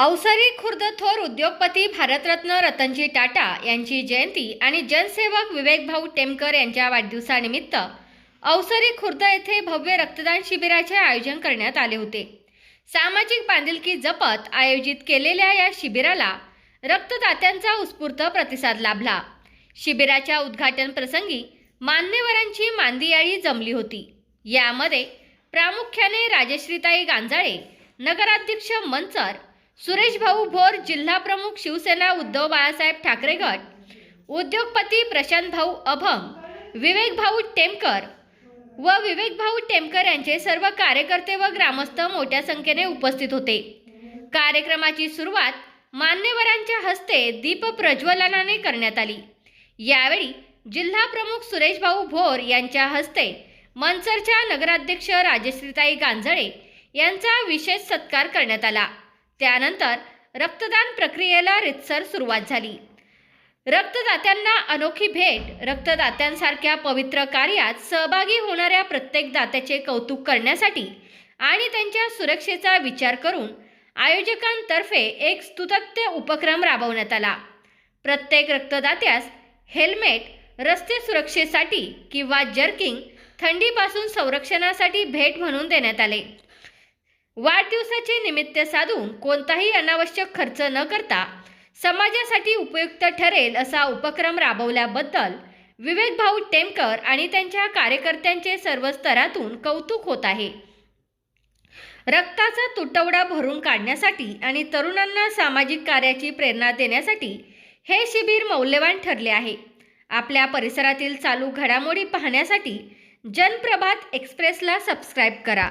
अवसरी खुर्द थोर उद्योगपती भारतरत्न रतनजी टाटा यांची जयंती आणि जनसेवक विवेकभाऊ टेमकर यांच्या वाढदिवसानिमित्त अवसरी खुर्द येथे भव्य रक्तदान शिबिराचे आयोजन करण्यात आले होते. सामाजिक बांधिलकी जपत आयोजित केलेल्या या शिबिराला रक्तदात्यांचा उत्स्फूर्त प्रतिसाद लाभला. शिबिराच्या उद्घाटन प्रसंगी मान्यवरांची मांदियाळी जमली होती. यामध्ये प्रामुख्याने राजश्रीताई गांजाळे नगराध्यक्ष मंचर सुरेश भाऊ भोर जिल्हा प्रमुख शिवसेना उद्धव बाळासाहेब ठाकरे गट. उद्योगपती प्रशांत भाऊ अभंग विवेक भाऊ टेमकर. व विवेक भाऊ टेमकर यांचे सर्व कार्यकर्ते व ग्रामस्थ मोठ्या संख्येने उपस्थित होते. कार्यक्रमाची सुरुवात मान्यवरांच्या हस्ते दीप प्रज्वलनाने करण्यात आली. यावेळी जिल्हा प्रमुख सुरेश भाऊ भोर यांच्या हस्ते मनसरच्या नगराध्यक्ष राजश्रीताई गांजळे यांचा विशेष सत्कार करण्यात आला. त्यानंतर रक्तदान प्रक्रियेला रितसर सुरुवात झाली. रक्तदात्यांना अनोखी भेट रक्तदात्यांसारख्या पवित्र कार्यात सहभागी होणाऱ्या प्रत्येक दात्याचे कौतुक करण्यासाठी आणि त्यांच्या सुरक्षेचा विचार करून आयोजकांतर्फे एक स्तुतत्य उपक्रम राबवण्यात आला. प्रत्येक रक्तदात्यास हेल्मेट रस्ते सुरक्षेसाठी किंवा जर्किंग थंडीपासून संरक्षणासाठी भेट म्हणून देण्यात आले. वाढदिवसाचे निमित्त साधून कोणताही अनावश्यक खर्च न करता समाजासाठी उपयुक्त ठरेल असा उपक्रम राबवल्याबद्दल विवेक भाऊ टेमकर आणि त्यांच्या कार्यकर्त्यांचे सर्व स्तरातून कौतुक होत आहे. रक्ताचा तुटवडा भरून काढण्यासाठी आणि तरुणांना सामाजिक कार्याची प्रेरणा देण्यासाठी हे शिबिर मौल्यवान ठरले आहे. आपल्या परिसरातील चालू घडामोडी पाहण्यासाठी जनप्रभात एक्सप्रेसला सबस्क्राईब करा.